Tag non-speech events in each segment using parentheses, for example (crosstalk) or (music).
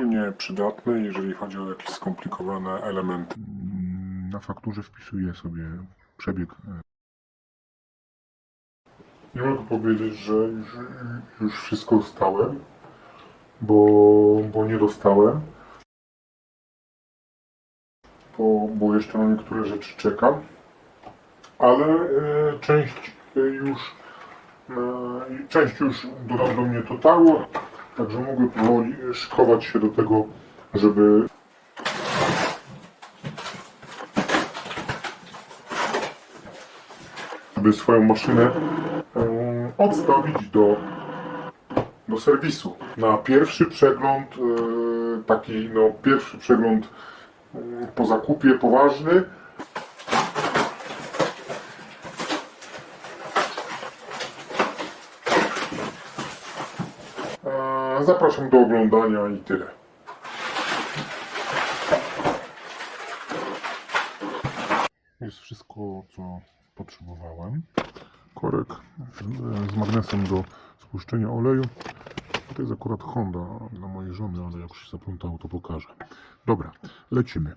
szczególnie przydatny, jeżeli chodzi o jakieś skomplikowane elementy. Na fakturze wpisuję sobie przebieg. Nie mogę powiedzieć, że już, już wszystko dostałem, bo, bo nie dostałem. Bo, bo jeszcze na niektóre rzeczy czekam. Ale e, część e, już e, część już do, do mnie dotarła, także mogę powoli szykować się do tego, żeby żeby swoją maszynę odstawić do, do serwisu. Na pierwszy przegląd, e, taki no pierwszy przegląd po zakupie poważny, Zapraszam do oglądania i tyle. Jest wszystko, co potrzebowałem. Korek z- magnesem do spuszczenia oleju. To jest akurat Honda dla mojej żony, ale jak się zaplątało, to pokażę. Dobra, lecimy.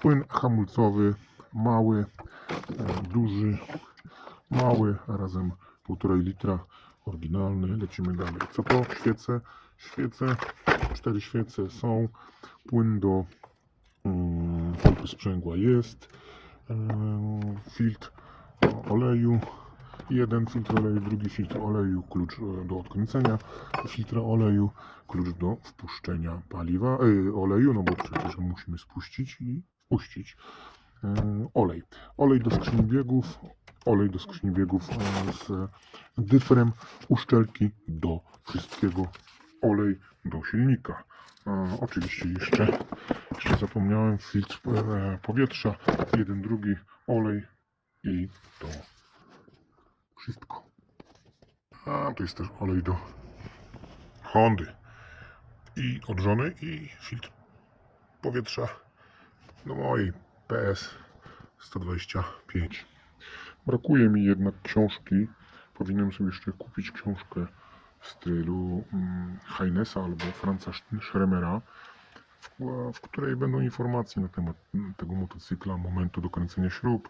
Płyn hamulcowy, mały, e, duży, mały, razem 1,5 litra, oryginalny. Lecimy dalej. Co to? Świece. Świece, cztery świece są. Płyn do mm, pompy sprzęgła jest. Em, Filtr oleju. Jeden filtr oleju, drugi filtr oleju, klucz e, do odkręcenia filtra oleju, klucz do wpuszczenia paliwa, e, oleju, no bo przecież musimy spuścić i wpuścić e, olej. Olej do skrzyni biegów, olej do skrzyni biegów e, z dyfrem, uszczelki do wszystkiego, olej do silnika. E, oczywiście jeszcze, jeszcze zapomniałem filtr e, powietrza, jeden, drugi, olej i to wszystko. A to jest też olej do Hondy i od żony i filtr powietrza do mojej PS 125. Brakuje mi jednak książki. Powinienem sobie jeszcze kupić książkę w stylu mm, Heinesa albo Franza Schremera, w, której będą informacje na temat mm, tego motocykla, momentu do kręcenia śrub,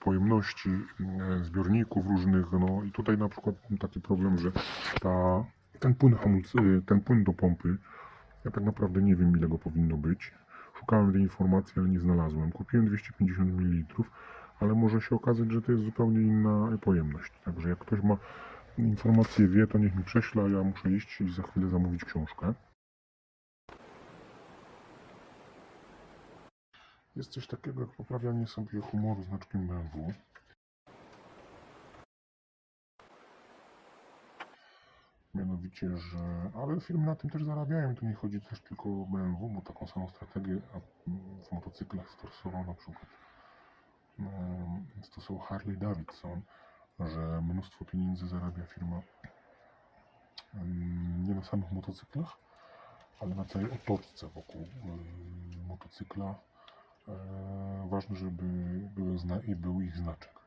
pojemności, mm, zbiorników różnych. No i tutaj na przykład taki problem, że ta, ten, płyn hamulc, y, ten płyn do pompy, ja tak naprawdę nie wiem ile go powinno być. Szukałem tej informacji, ale nie znalazłem. Kupiłem 250 ml, ale może się okazać, że to jest zupełnie inna pojemność. Także jak ktoś ma informację, wie, to niech mi prześle, a ja muszę iść i za chwilę zamówić książkę. Jest coś takiego jak poprawianie sobie humoru znaczkiem BMW. Mianowicie, że. Ale firmy na tym też zarabiają. Tu nie chodzi też tylko o BMW, bo taką samą strategię w motocyklach stosował na przykład stosował Harley Davidson, że mnóstwo pieniędzy zarabia firma nie na samych motocyklach, ale na całej otoczce wokół motocykla. Ważne, żeby i był ich znaczek.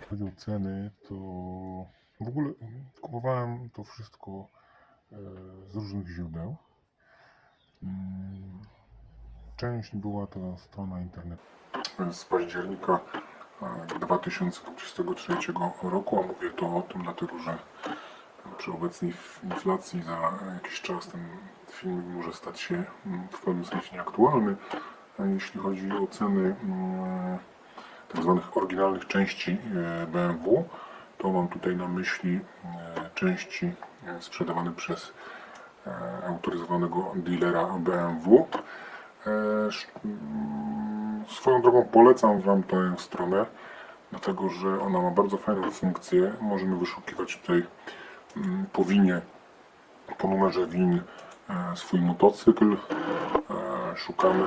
Jeśli chodzi o ceny, to w ogóle kupowałem to wszystko z różnych źródeł. Część była to strona internetowa. Z października e, 2023 roku, a mówię to o tym dlatego, że przy obecnej inflacji za jakiś czas ten film może stać się mm, w pewnym sensie nieaktualny. Jeśli chodzi o ceny mm, tak zwanych oryginalnych części e, BMW, to mam tutaj na myśli e, części e, sprzedawane przez e, autoryzowanego dealera BMW. Mm, Swoją drogą polecam Wam tę stronę, dlatego że ona ma bardzo fajną funkcję. Możemy wyszukiwać tutaj mm, po winie, po numerze win e, swój motocykl. E, Szukamy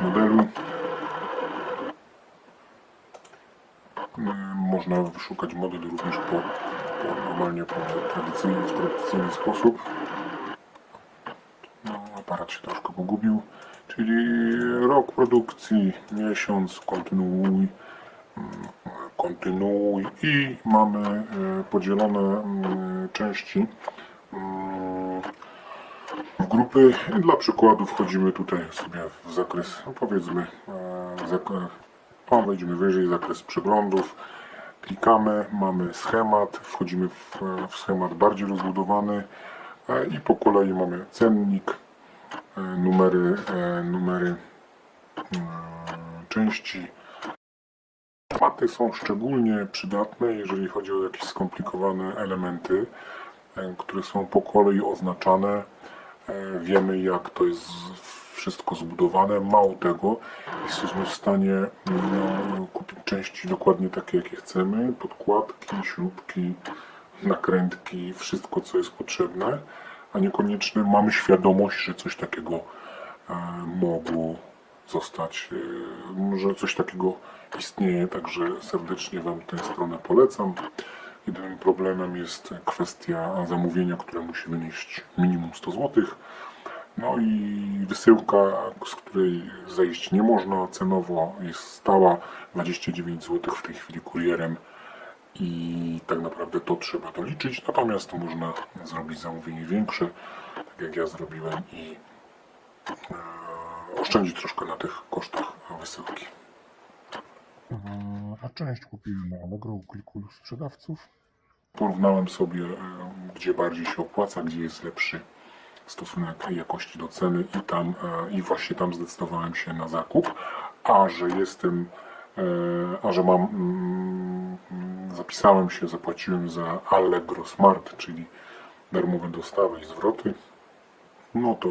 modelu. E, Można wyszukać model również po, po normalnie po tradycyjny, w tradycyjny sposób. No, aparat się troszkę pogubił. Czyli rok produkcji, miesiąc, kontynuuj, mm, kontynuuj i mamy e, podzielone mm, części mm, w grupy. I Dla przykładu wchodzimy tutaj sobie w zakres, no powiedzmy, e, zakres, o, wejdziemy wyżej, zakres przeglądów. Klikamy, mamy schemat, wchodzimy w, w schemat bardziej rozbudowany e, i po kolei mamy cennik, numery, e, numery e, części. Maty są szczególnie przydatne, jeżeli chodzi o jakieś skomplikowane elementy, e, które są po kolei oznaczane. E, Wiemy, jak to jest wszystko zbudowane. Mało tego, jesteśmy w stanie no, kupić części dokładnie takie, jakie chcemy. Podkładki, śrubki, nakrętki, wszystko, co jest potrzebne, a niekoniecznie mamy świadomość, że coś takiego e, mogło zostać, e, że coś takiego istnieje, także serdecznie Wam tę stronę polecam. Jedynym problemem jest kwestia zamówienia, które musi wynieść minimum 100 zł. No i wysyłka, z której zejść nie można cenowo, jest stała 29 zł w tej chwili kurierem i tak naprawdę to trzeba doliczyć. Natomiast można zrobić zamówienie większe, tak jak ja zrobiłem i e, oszczędzić troszkę na tych kosztach wysyłki. A część kupiłem na Allegro u kilku sprzedawców. Porównałem sobie, e, gdzie bardziej się opłaca, gdzie jest lepszy stosunek jakości do ceny i tam e, i właśnie tam zdecydowałem się na zakup, a że jestem, a że mam, mm, zapisałem się, zapłaciłem za Allegro Smart, czyli darmowe dostawy i zwroty, no to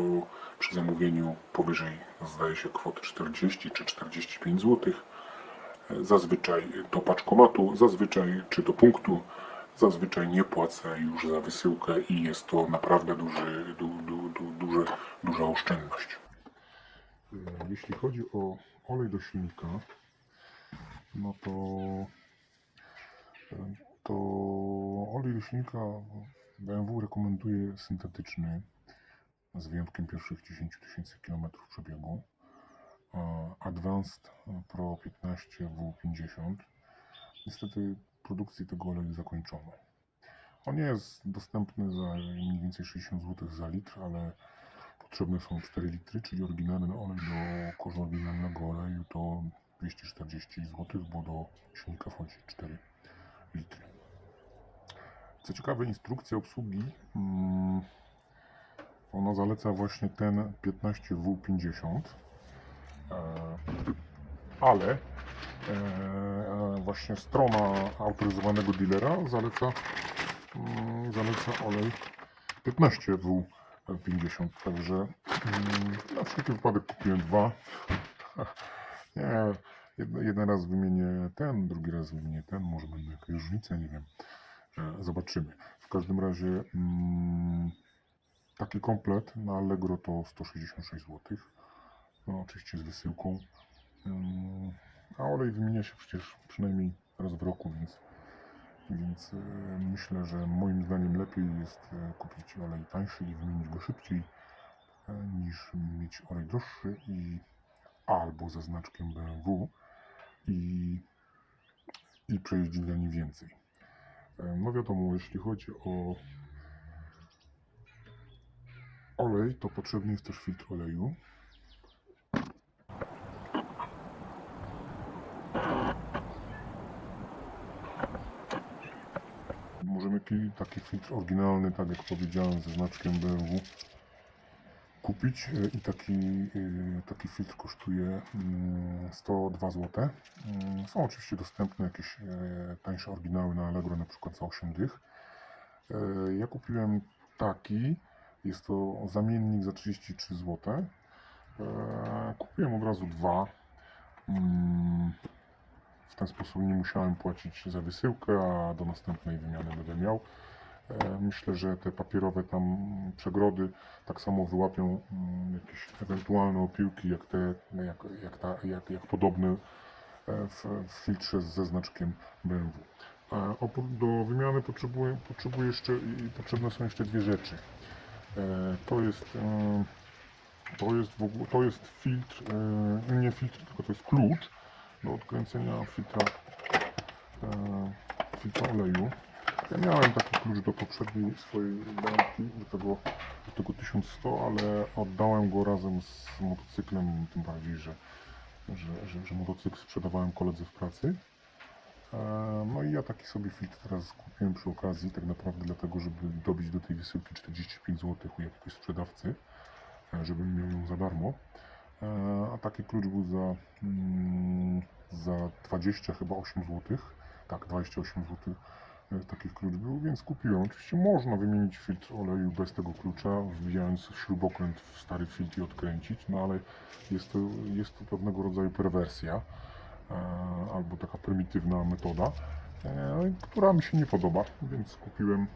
przy zamówieniu powyżej zdaje się kwoty 40 czy 45 zł, zazwyczaj do paczkomatu, zazwyczaj czy do punktu, zazwyczaj nie płacę już za wysyłkę i jest to naprawdę duży, du, du, du, duże, duża oszczędność. Jeśli chodzi o olej do silnika, no to, to olej do silnika BMW rekomenduje syntetyczny z wyjątkiem pierwszych 10 tysięcy km przebiegu. e, Advanced Pro 15 W50. Niestety produkcji tego oleju zakończono. On nie jest dostępny za mniej więcej 60 zł za litr, ale potrzebne są 4 litry, czyli oryginalny olej do kosza oryginalnego oleju to 240 zł, bo do silnika wchodzi 4 litry. Co ciekawe, instrukcja obsługi mm, ona zaleca właśnie ten 15W50, e, ale e, właśnie strona autoryzowanego dealera zaleca, mm, zaleca olej 15W50, także mm, na wszelki wypadek kupiłem dwa. (laughs) Nie, jeden, raz wymienię ten, drugi raz wymienię ten, może będą jakieś różnice, nie wiem. Zobaczymy. W każdym razie mm, taki komplet na Allegro to 166 zł. No, oczywiście z wysyłką. Ym, A olej wymienia się przecież przynajmniej raz w roku, więc, więc e, myślę, że moim zdaniem lepiej jest e, kupić olej tańszy i wymienić go szybciej, e, niż mieć olej droższy i albo ze znaczkiem BMW i, i nim więcej. E, No wiadomo, jeśli chodzi o olej, to potrzebny jest też filtr oleju. Możemy ki- taki filtr oryginalny, tak jak powiedziałem, ze znaczkiem BMW kupić e, i taki, e, taki filtr kosztuje mm, 102 zł. Mm, Są oczywiście dostępne jakieś e, tańsze oryginały na Allegro, na przykład za 8 dych. Ja kupiłem taki, jest to zamiennik za 33 zł. Kupiłem od razu dwa. Mm, W ten sposób nie musiałem płacić za wysyłkę, a do następnej wymiany będę miał. E, Myślę, że te papierowe tam przegrody tak samo wyłapią mm, jakieś ewentualne opiłki, jak te, jak, jak, ta, jak, jak podobne e, w, w filtrze ze znaczkiem BMW. E, Do wymiany potrzebuję, potrzebuję jeszcze, potrzebne są jeszcze dwie rzeczy. To jest, to jest, w ogóle, to jest filtr, nie filtr, tylko to jest klucz do odkręcenia filtra filtra oleju. Ja miałem taki klucz do poprzedniej swojej bramki, do tego, do tego 1100, ale oddałem go razem z motocyklem, tym bardziej, że, że, że, że motocykl sprzedawałem koledze w pracy. E, No i ja taki sobie filtr teraz kupiłem przy okazji, tak naprawdę dlatego, żeby dobić do tej wysyłki 45 zł u jakiegoś sprzedawcy, e, żebym miał ją za darmo. E, A taki klucz był za, mm, za 20 chyba 8 zł. Tak, 28 zł taki klucz był, więc kupiłem. Oczywiście można wymienić filtr oleju bez tego klucza, wbijając śrubokręt w stary filtr i odkręcić, no ale jest to, jest to pewnego rodzaju perwersja e, albo taka prymitywna metoda, e, która mi się nie podoba, więc kupiłem.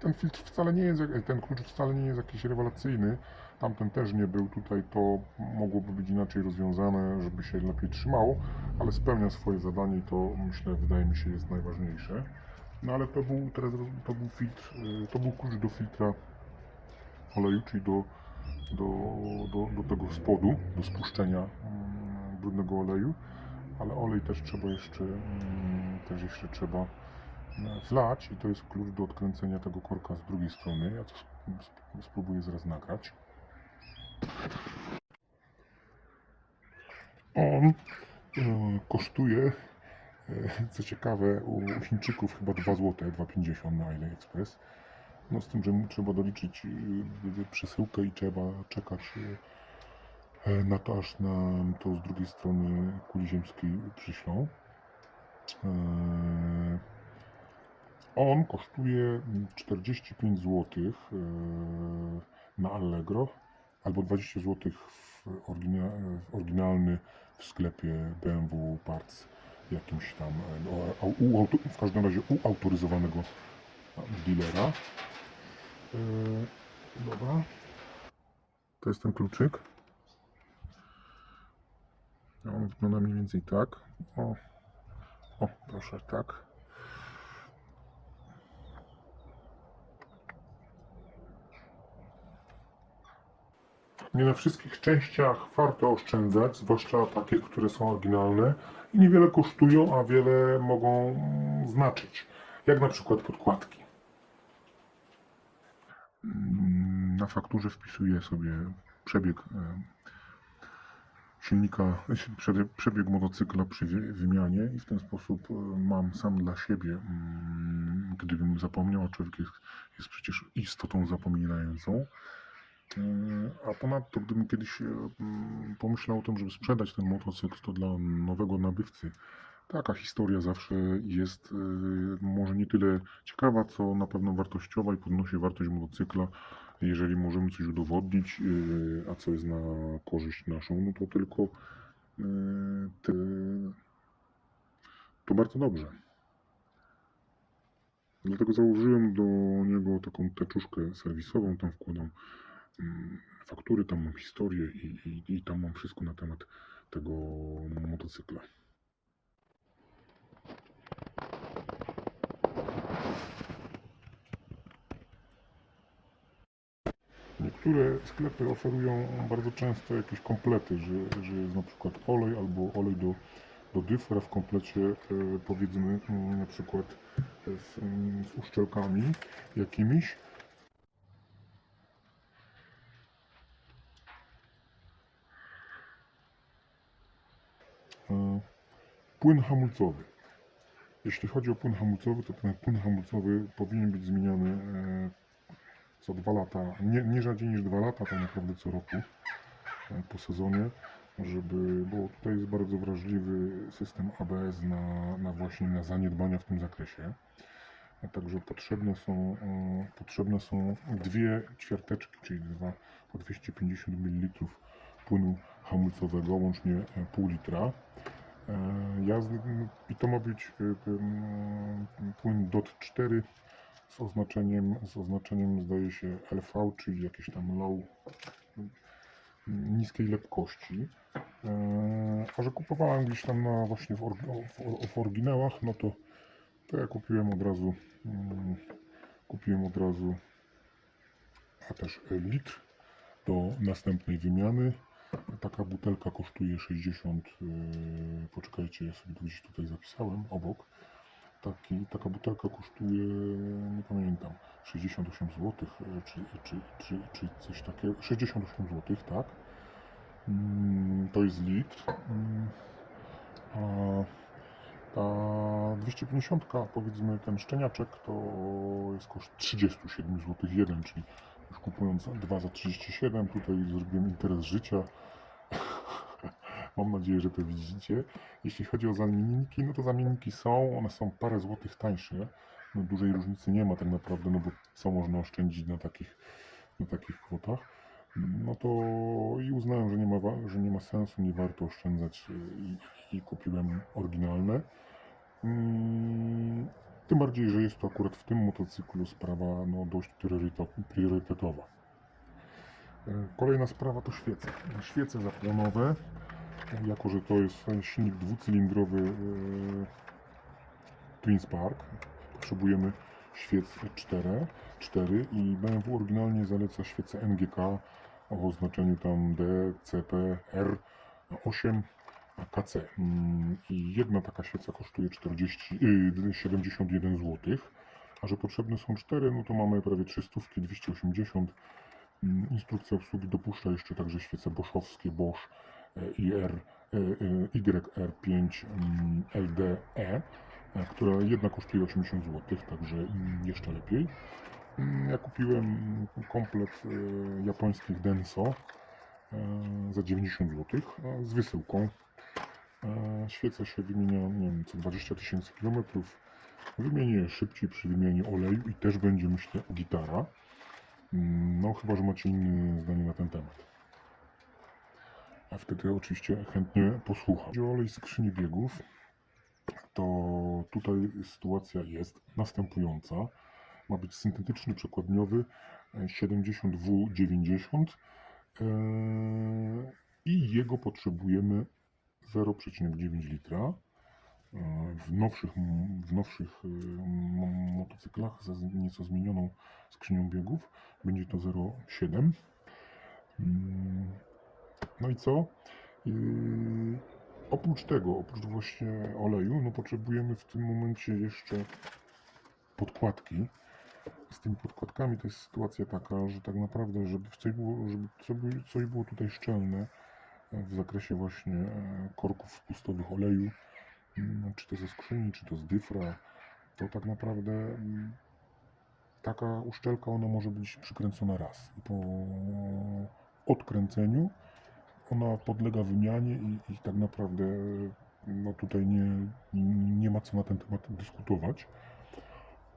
Ten filtr wcale nie jest, ten klucz wcale nie jest jakiś rewelacyjny. Tamten też nie był, tutaj to mogłoby być inaczej rozwiązane, żeby się lepiej trzymało, ale spełnia swoje zadanie i to myślę, wydaje mi się jest najważniejsze. No ale to był teraz to był filtr, y, to był klucz do filtra oleju, czyli do, do, do, do tego spodu, do spuszczenia mm, brudnego oleju, ale olej też trzeba jeszcze, mm, też jeszcze trzeba mm, wlać i to jest klucz do odkręcenia tego korka z drugiej strony. Ja to sp- sp- spróbuję zaraz nagrać. On e, kosztuje, co ciekawe, u Chińczyków chyba 2 zł, 2,50 na AliExpress. No z tym, że trzeba doliczyć y, przesyłkę i trzeba czekać y, e, na to, aż nam to z drugiej strony kuli ziemskiej przyślą. E, On kosztuje 45 zł na Allegro albo 20 zł w, orygina, w oryginalny w sklepie BMW Parts jakimś tam, e, o- o- u, w każdym razie u autoryzowanego dealera. E, Dobra. To jest ten kluczyk. On wygląda mniej więcej tak. O, o proszę, tak. Nie na wszystkich częściach warto oszczędzać, zwłaszcza takich, które są oryginalne i niewiele kosztują, a wiele mogą mm, znaczyć. Jak na przykład podkładki. Mm, Na fakturze wpisuję sobie przebieg e, silnika, przebieg- motocykla przy wy- wymianie i w ten sposób e, mam sam dla siebie, mm, gdybym zapomniał, a człowiek jest, jest przecież istotą zapominającą. A ponadto, gdybym kiedyś e, mm, pomyślał o tym, żeby sprzedać ten motocykl, to dla nowego nabywcy taka historia zawsze jest e, może nie tyle ciekawa, co na pewno wartościowa i podnosi wartość motocykla. Jeżeli możemy coś udowodnić, e, a co jest na korzyść naszą, no to tylko to bardzo dobrze. Dlatego założyłem do niego taką teczuszkę serwisową, tam wkładam faktury, tam mam historię i, i, i tam mam wszystko na temat tego motocykla. Niektóre sklepy oferują bardzo często jakieś komplety, że, że jest na przykład olej albo olej do, do dyfra w komplecie e, powiedzmy mm, na przykład z, z uszczelkami jakimiś. Płyn hamulcowy. Jeśli chodzi o płyn hamulcowy, to ten płyn hamulcowy powinien być zmieniany e, co dwa lata, nie, nie rzadziej niż dwa lata, tak naprawdę co roku e, po sezonie, żeby, bo tutaj jest bardzo wrażliwy system ABS na, na właśnie na zaniedbania w tym zakresie. A Także potrzebne są, e, potrzebne są dwie ćwiarteczki, czyli dwa po 250 ml płynu hamulcowego, łącznie e, pół litra. E, Jazdy, I to ma być e, płyn DOT 4 z oznaczeniem, z oznaczeniem zdaje się LV, czyli jakieś tam low, niskiej lepkości. E, A że kupowałem gdzieś tam na właśnie w, w, w oryginałach, no to, to ja kupiłem od razu mm, kupiłem od razu a też litr do następnej wymiany. Taka butelka kosztuje 60, yy, poczekajcie, ja sobie to gdzieś tutaj zapisałem obok. taki, taka butelka kosztuje, nie pamiętam, 68 zł, czy, czy, czy, czy coś takiego, 68 zł, tak. Mm, To jest litr. Mm, A ta 250, powiedzmy ten szczeniaczek, to jest koszt 37 zł jeden, czyli już kupując dwa za 37, tutaj zrobiłem interes życia. Mam nadzieję, że to widzicie. Jeśli chodzi o zamienniki, no to zamienniki są, one są parę złotych tańsze. No dużej różnicy nie ma tak naprawdę, no bo co można oszczędzić na takich, na takich kwotach. No to i uznałem, że nie ma, że nie ma sensu, nie warto oszczędzać y, i, i kupiłem oryginalne. Mm, Tym bardziej, że jest to akurat w tym motocyklu sprawa no, dość priorytetowa. E, Kolejna sprawa to świece. Świece zapłonowe, jako że to jest silnik dwucylindrowy e, Twin Spark, potrzebujemy świec 4, 4 i BMW oryginalnie zaleca świece NGK o oznaczeniu tam D, CP, R, 8, KC. Mm, I jedna taka świeca kosztuje 40, y, 71 zł. A że potrzebne są 4, no to mamy prawie 300, 280. Mm, Instrukcja obsługi dopuszcza jeszcze także świece boszowskie Bosch IR, e, e, YR5 mm, LDE, e, która jedna kosztuje 80 zł, także jeszcze lepiej. Mm, Ja kupiłem komplet e, japońskich Denso e, za 90 zł z wysyłką. E, Świece się wymienia nie wiem, co 20 tysięcy kilometrów. Wymienię szybciej przy wymianie oleju i też będzie myślę gitara. Mm, No chyba, że macie inne zdanie na ten temat. A wtedy oczywiście chętnie posłucham. O olej skrzyni biegów, to tutaj sytuacja jest następująca. Ma być syntetyczny przekładniowy e, 70W90 e, i jego potrzebujemy 0,9 litra. E, W nowszych, w nowszych e, motocyklach z- nieco zmienioną skrzynią biegów będzie to 0,7. No i co? Yy, oprócz tego, oprócz właśnie oleju, no potrzebujemy w tym momencie jeszcze podkładki. Z tymi podkładkami to jest sytuacja taka, że tak naprawdę, żeby coś było, żeby coś- było tutaj szczelne e, w zakresie właśnie e, korków spustowych oleju, mm, czy to ze skrzyni, czy to z dyfra, to tak naprawdę mm, taka uszczelka ona może być przykręcona raz. Po odkręceniu ona podlega wymianie i, i tak naprawdę no tutaj nie, nie ma co na ten temat dyskutować.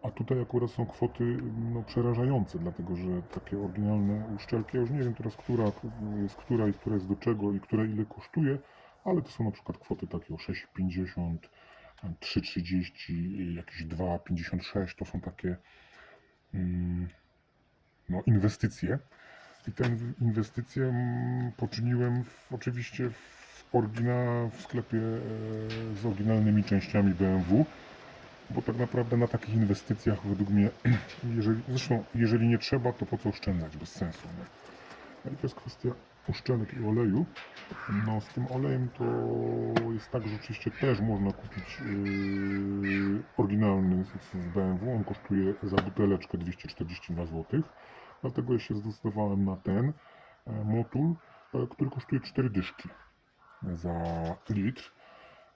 A tutaj akurat są kwoty no, przerażające, dlatego że takie oryginalne uszczelki, ja już nie wiem teraz, która jest która i która jest do czego i która ile kosztuje, ale to są na przykład kwoty takie o 6,50, 3,30, jakieś 2,56, to są takie mm, no, inwestycje. I tę inwestycję mm, poczyniłem w, oczywiście w, oryginal, w sklepie e, z oryginalnymi częściami BMW, bo tak naprawdę na takich inwestycjach według mnie, (clears throat) jeżeli, zresztą jeżeli nie trzeba, to po co oszczędzać, bez sensu. Nie? I to jest kwestia uszczelek i oleju. No z tym olejem to jest tak, że oczywiście też można kupić yy, oryginalny z BMW, on kosztuje za buteleczkę 242 zł. Dlatego ja się zdecydowałem na ten e, motul, e, który kosztuje 4 dyszki za litr.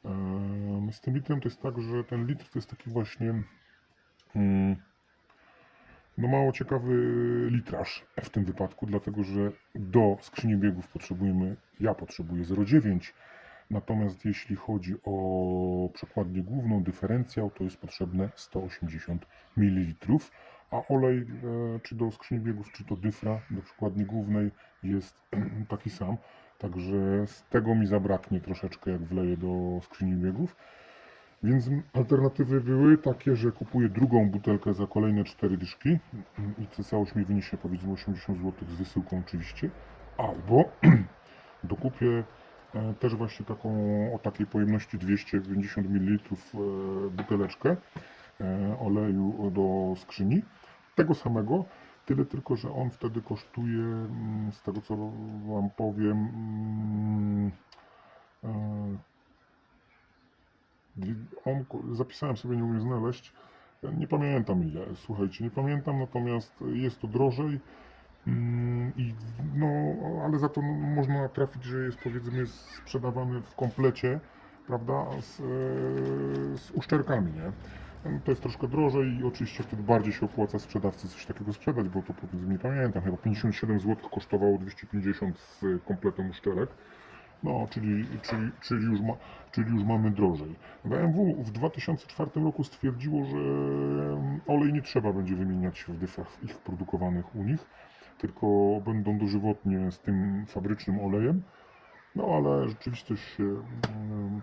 Em, Z tym litrem to jest tak, że ten litr to jest taki właśnie mm, no mało ciekawy litraż w tym wypadku, dlatego że do skrzyni biegów potrzebujemy, ja potrzebuję 0,9, natomiast jeśli chodzi o przekładnię główną, dyferencjał, to jest potrzebne 180 ml, a olej e, czy do skrzyni biegów, czy do dyfra, do przekładni głównej jest (clears throat) taki sam. Także z tego mi zabraknie troszeczkę, jak wleję do skrzyni biegów. Więc alternatywy były takie, że kupuję drugą butelkę za kolejne 4 dyszki (clears throat) i całość mi wyniesie powiedzmy 80 zł z wysyłką oczywiście. Albo (clears throat) dokupię e, też właśnie taką o takiej pojemności 250 ml e, buteleczkę oleju do skrzyni. Tego samego, tyle tylko, że on wtedy kosztuje, mm, z tego co Wam powiem, mm, e, zapisałem sobie, nie umiem znaleźć. Nie pamiętam ile, słuchajcie, nie pamiętam, natomiast jest to drożej. Mm, I no, ale za to no, można trafić, że jest powiedzmy sprzedawany w komplecie, prawda, z, e, z nie? To jest troszkę drożej i oczywiście wtedy bardziej się opłaca sprzedawcy coś takiego sprzedać, bo to powiedzmy nie pamiętam, chyba 57 zł kosztowało 250 z kompletem uszczelek. No, czyli, czyli, czyli, już ma, czyli już mamy drożej. BMW w 2004 roku stwierdziło, że olej nie trzeba będzie wymieniać w dyfach ich produkowanych u nich, tylko będą dożywotnie z tym fabrycznym olejem. No ale rzeczywistość się, em,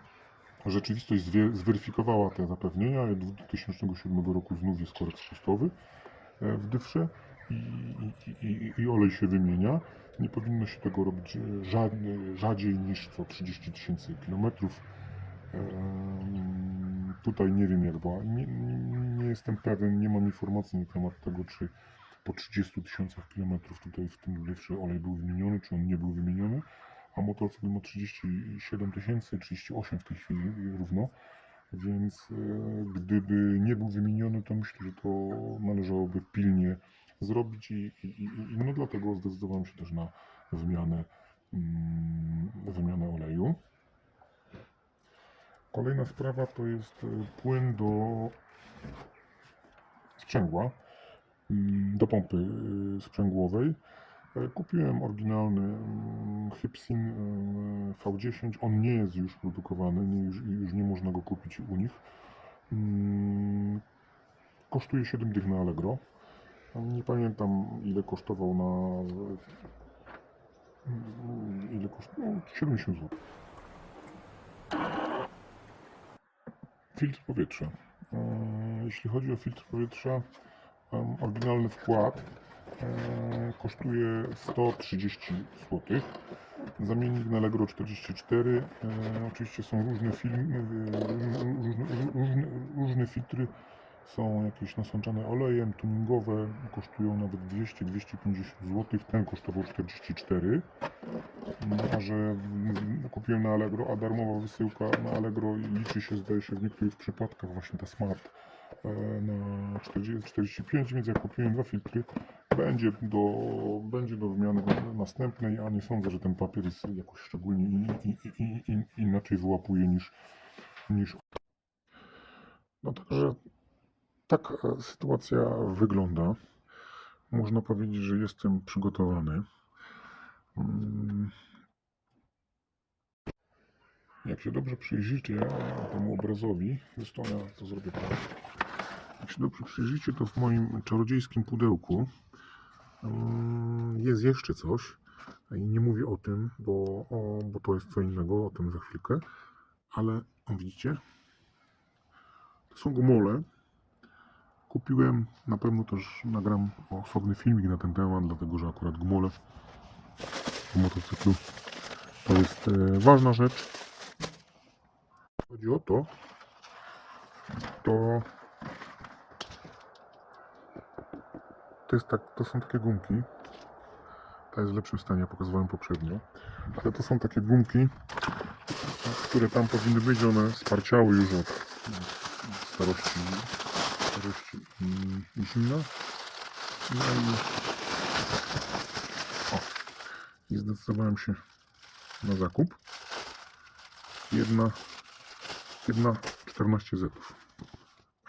rzeczywistość zweryfikowała te zapewnienia. Od 2007 roku znów jest korek spustowy e, w dyfrze i, i, i, i olej się wymienia. Nie powinno się tego robić e, rzadziej niż co 30 tysięcy kilometrów. Tutaj nie wiem jak była. Nie, nie, jestem pewien, nie mam informacji na temat tego, czy po 30 tysiącach kilometrów tutaj w tym dyfrze olej był wymieniony, czy on nie był wymieniony. A motocykl ma 37 tysięcy, 38 w tej chwili równo. Więc e, gdyby nie był wymieniony, to myślę, że to należałoby pilnie zrobić i, i, i, no dlatego zdecydowałem się też na wymianę, mm, wymianę oleju. Kolejna sprawa to jest e, płyn do sprzęgła, mm, do pompy y, sprzęgłowej. E, Kupiłem oryginalny mm, Hypsin y, V10. On nie jest już produkowany, nie, już, już nie można go kupić u nich. Mm, Kosztuje 7 dych na Allegro. Nie pamiętam ile kosztował na. mm, Ile kosztował? No, 70 zł. Filtr powietrza. E, Jeśli chodzi o filtr powietrza, oryginalny wkład e, kosztuje 130 zł. Zamiennik na Allegro 44. E, oczywiście są różne filmy, e, różne, różne, różne filtry. Są jakieś nasączane olejem, tuningowe, kosztują nawet 200-250 zł. Ten kosztował 44. No, a że mm, kupiłem na Allegro, a darmowa wysyłka na Allegro liczy się, zdaje się, w niektórych przypadkach właśnie ta Smart e, na 40, 45, więc jak kupiłem dwa filtry, będzie do, będzie do wymiany następnej, a nie sądzę, że ten papier jest jakoś szczególnie in, in, in, in, inaczej wyłapuje niż, niż. No także tak e, sytuacja wygląda. Można powiedzieć, że jestem przygotowany. Mm. Jak się dobrze przyjrzycie temu obrazowi, zresztą ja to zrobię tak. Się dobrze przyjrzycie, to w moim czarodziejskim pudełku mm, jest jeszcze coś. I nie mówię o tym, bo, o, bo to jest co innego, o tym za chwilkę. Ale o, widzicie? To są gumole. Kupiłem, na pewno też nagram osobny filmik na ten temat, dlatego że akurat gumole w motocyklu to jest e, ważna rzecz. Chodzi o to, to to, jest tak, to są takie gumki. Ta jest w lepszym stanie, pokazywałem poprzednio. Ale to są takie gumki, które tam powinny być, one sparciały już od starości, starości i zimna. No i, o, i zdecydowałem się na zakup. Jedna, jedna 14 zetów.